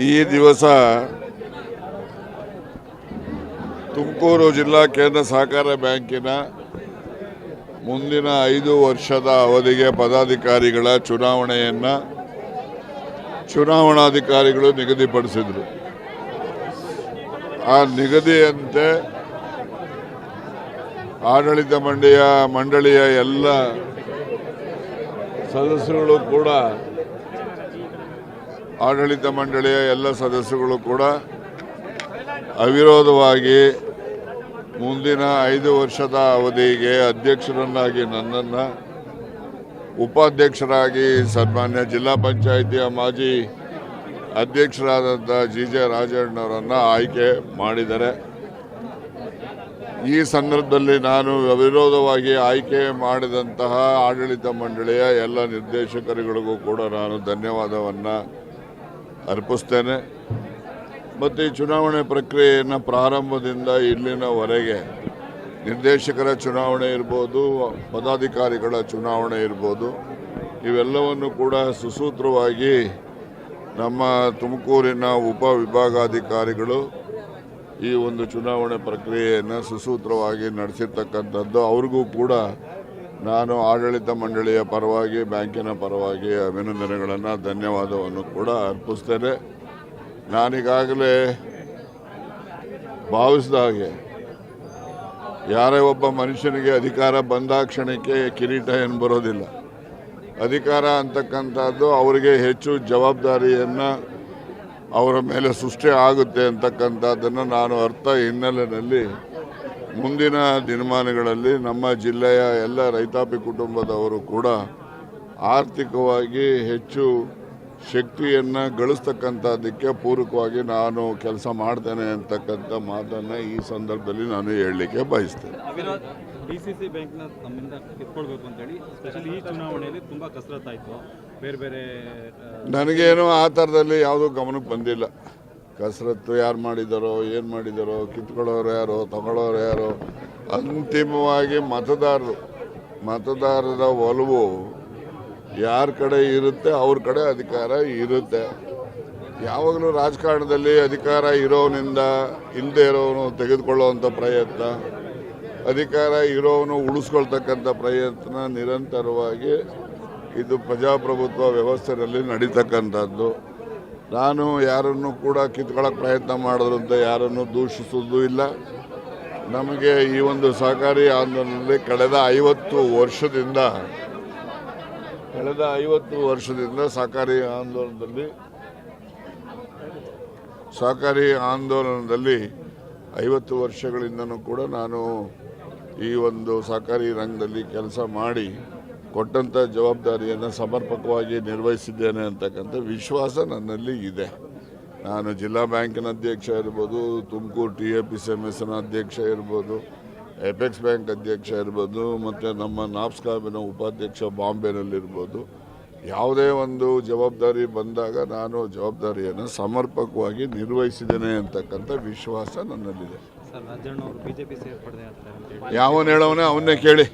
ಈ ದಿವಸ ತುಮಕೂರು ಜಿಲ್ಲಾ ಕೇಂದ್ರ ಸಹಕಾರ ಬ್ಯಾಂಕಿನ ಮುಂದಿನ ಐದು ವರ್ಷದ ಅವಧಿಗೆ ಪದಾಧಿಕಾರಿಗಳ ಚುನಾವಣೆಯನ್ನು ಚುನಾವಣಾಧಿಕಾರಿಗಳು ನಿಗದಿಪಡಿಸಿದರು. ಆ ನಿಗದಿಯಂತೆ ಆಡಳಿತ ಮಂಡಳಿಯ ಮಂಡಳಿಯ ಎಲ್ಲ ಸದಸ್ಯರು ಕೂಡ ಆಡಳಿತ ಮಂಡಳಿಯ ಎಲ್ಲ ಸದಸ್ಯಗಳು ಕೂಡ ಅವಿರೋಧವಾಗಿ ಮುಂದಿನ ಐದು ವರ್ಷದ ಅವಧಿಗೆ ಅಧ್ಯಕ್ಷರನ್ನಾಗಿ ನನ್ನನ್ನು ಉಪಾಧ್ಯಕ್ಷರಾಗಿ ಸನ್ಮಾನ್ಯ ಜಿಲ್ಲಾ ಪಂಚಾಯಿತಿಯ ಮಾಜಿ ಅಧ್ಯಕ್ಷರಾದಂಥ ಜಿ ಜೆ ರಾಜಣ್ಣವರನ್ನು ಆಯ್ಕೆ ಮಾಡಿದ್ದಾರೆ. ಈ ಸಂದರ್ಭದಲ್ಲಿ ನಾನು ಅವಿರೋಧವಾಗಿ ಆಯ್ಕೆ ಮಾಡಿದಂತಹ ಆಡಳಿತ ಮಂಡಳಿಯ ಎಲ್ಲ ನಿರ್ದೇಶಕರುಗಳಿಗೂ ಕೂಡ ನಾನು ಧನ್ಯವಾದವನ್ನು ಅರ್ಪಿಸ್ತೇನೆ. ಮತ್ತು ಈ ಚುನಾವಣೆ ಪ್ರಕ್ರಿಯೆಯನ್ನು ಪ್ರಾರಂಭದಿಂದ ಇಲ್ಲಿನವರೆಗೆ ನಿರ್ದೇಶಕರ ಚುನಾವಣೆ ಇರ್ಬೋದು, ಪದಾಧಿಕಾರಿಗಳ ಚುನಾವಣೆ ಇರ್ಬೋದು, ಇವೆಲ್ಲವನ್ನು ಕೂಡ ಸುಸೂತ್ರವಾಗಿ ನಮ್ಮ ತುಮಕೂರಿನ ಉಪವಿಭಾಗಾಧಿಕಾರಿಗಳು ಈ ಒಂದು ಚುನಾವಣೆ ಪ್ರಕ್ರಿಯೆಯನ್ನು ಸುಸೂತ್ರವಾಗಿ ನಡೆಸಿರ್ತಕ್ಕಂಥದ್ದು. ಅವ್ರಿಗೂ ಕೂಡ ನಾನು ಆಡಳಿತ ಮಂಡಳಿಯ ಪರವಾಗಿ, ಬ್ಯಾಂಕಿನ ಪರವಾಗಿ ಅಭಿನಂದನೆಗಳನ್ನು, ಧನ್ಯವಾದವನ್ನು ಕೂಡ ಅರ್ಪಿಸ್ತೇನೆ. ನಾನೀಗಾಗಲೇ ಭಾವಿಸಿದ ಹಾಗೆ, ಯಾರೇ ಒಬ್ಬ ಮನುಷ್ಯನಿಗೆ ಅಧಿಕಾರ ಬಂದಾಕ್ಷಣಕ್ಕೆ ಕಿರೀಟ ಏನು ಬರೋದಿಲ್ಲ. ಅಧಿಕಾರ ಅಂತಕ್ಕಂಥದ್ದು ಅವರಿಗೆ ಹೆಚ್ಚು ಜವಾಬ್ದಾರಿಯನ್ನು ಅವರ ಮೇಲೆ ಸೃಷ್ಟಿ ಆಗುತ್ತೆ ಅಂತಕ್ಕಂಥದ್ದನ್ನು ನಾನು ಅರ್ಥ ಹಿನ್ನೆಲೆಯಲ್ಲಿ ಮುಂದಿನ ದಿನಮಾನಗಳಲ್ಲಿ ನಮ್ಮ ಜಿಲ್ಲೆಯ ಎಲ್ಲ ರೈತಾಪಿ ಕುಟುಂಬದವರು ಕೂಡ ಆರ್ಥಿಕವಾಗಿ ಹೆಚ್ಚು ಶಕ್ತಿಯನ್ನು ಗಳಿಸ್ತಕ್ಕಂಥದ್ದಕ್ಕೆ ಪೂರಕವಾಗಿ ನಾನು ಕೆಲಸ ಮಾಡ್ತೇನೆ ಅಂತಕ್ಕಂಥ ಮಾತನ್ನು ಈ ಸಂದರ್ಭದಲ್ಲಿ ನಾನು ಹೇಳಲಿಕ್ಕೆ ಬಯಸ್ತೇನೆ. ಡಿಸಿಸಿ ಬ್ಯಾಂಕ್ನ ನಮ್ಮಿಂದ ಕಿತ್ಕೊಳ್ಬೇಕು ಅಂತೇಳಿ ಸ್ಪೆಷಲಿ ಈ ಚುನಾವಣೆಯಲ್ಲಿ ತುಂಬ ಕಸರತ್ತಾಯಿತು. ಬೇರೆ ಬೇರೆ ನನಗೇನು ಆ ಥರದಲ್ಲಿ ಯಾವುದೂ ಗಮನಕ್ಕೆ ಬಂದಿಲ್ಲ. ಕಸರತ್ತು ಯಾರು ಮಾಡಿದಾರೋ ಏನು ಮಾಡಿದಾರೋ ಕಿತ್ಕೊಳ್ಳೋರು ಯಾರೋ, ತಗೊಳ್ಳೋರು ಯಾರೋ, ಅಂತಿಮವಾಗಿ ಮತದಾರರು. ಮತದಾರರ ಒಲವು ಯಾರ ಕಡೆ ಇರುತ್ತೆ, ಅವ್ರ ಕಡೆ ಅಧಿಕಾರ ಇರುತ್ತೆ. ಯಾವಾಗಲೂ ರಾಜಕಾರಣದಲ್ಲಿ ಅಧಿಕಾರ ಇರೋನಿಂದ ಹಿಂದೆ ಇರೋನು ತೆಗೆದುಕೊಳ್ಳುವಂಥ ಪ್ರಯತ್ನ, ಅಧಿಕಾರ ಇರೋವನು ಉಳಿಸ್ಕೊಳ್ತಕ್ಕಂಥ ಪ್ರಯತ್ನ ನಿರಂತರವಾಗಿ ಇದು ಪ್ರಜಾಪ್ರಭುತ್ವ ವ್ಯವಸ್ಥೆಯಲ್ಲಿ ನಡೀತಕ್ಕಂಥದ್ದು. ನಾನು ಯಾರನ್ನು ಕೂಡ ಕಿತ್ಕೊಳ್ಳೋಕೆ ಪ್ರಯತ್ನ ಮಾಡಿದ್ರು ಅಂತ ಯಾರನ್ನು ದೂಷಿಸೋದು ಇಲ್ಲ. ನಮಗೆ ಈ ಒಂದು ಸಹಕಾರಿ ಆಂದೋಲನದಲ್ಲಿ ಕಳೆದ ಐವತ್ತು ವರ್ಷದಿಂದ, ಕಳೆದ ಐವತ್ತು ವರ್ಷದಿಂದ ಸಹಕಾರಿ ಆಂದೋಲನದಲ್ಲಿ ಸಹಕಾರಿ ಆಂದೋಲನದಲ್ಲಿ ಐವತ್ತು ವರ್ಷಗಳಿಂದನೂ ಕೂಡ ನಾನು ಈ ಒಂದು ಸಹಕಾರಿ ರಂಗದಲ್ಲಿ ಕೆಲಸ ಮಾಡಿ ಕೊಟ್ಟಂಥ ಜವಾಬ್ದಾರಿಯನ್ನು ಸಮರ್ಪಕವಾಗಿ ನಿರ್ವಹಿಸಿದ್ದೇನೆ ಅಂತಕ್ಕಂಥ ವಿಶ್ವಾಸ ನನ್ನಲ್ಲಿ ಇದೆ. ನಾನು ಜಿಲ್ಲಾ ಬ್ಯಾಂಕಿನ ಅಧ್ಯಕ್ಷ ಇರ್ಬೋದು, Tumakuru T A P C M ಎಸ್ನ ಅಧ್ಯಕ್ಷ ಇರ್ಬೋದು ಎಪೆಕ್ಸ್ ಬ್ಯಾಂಕ್ ಅಧ್ಯಕ್ಷ ಇರ್ಬೋದು, ಮತ್ತು ನಮ್ಮ ನಾಪ್ಸ್ಕಾಬಿನ ಉಪಾಧ್ಯಕ್ಷ ಬಾಂಬೆನಲ್ಲಿರ್ಬೋದು. ಯಾವುದೇ ಒಂದು ಜವಾಬ್ದಾರಿ ಬಂದಾಗ ನಾನು ಜವಾಬ್ದಾರಿಯನ್ನು ಸಮರ್ಪಕವಾಗಿ ನಿರ್ವಹಿಸಿದ್ದೇನೆ ಅಂತಕ್ಕಂಥ ವಿಶ್ವಾಸ ನನ್ನಲ್ಲಿದೆ. ಯಾವನ್ ಹೇಳವನೇ ಅವನ್ನೇ ಕೇಳಿ.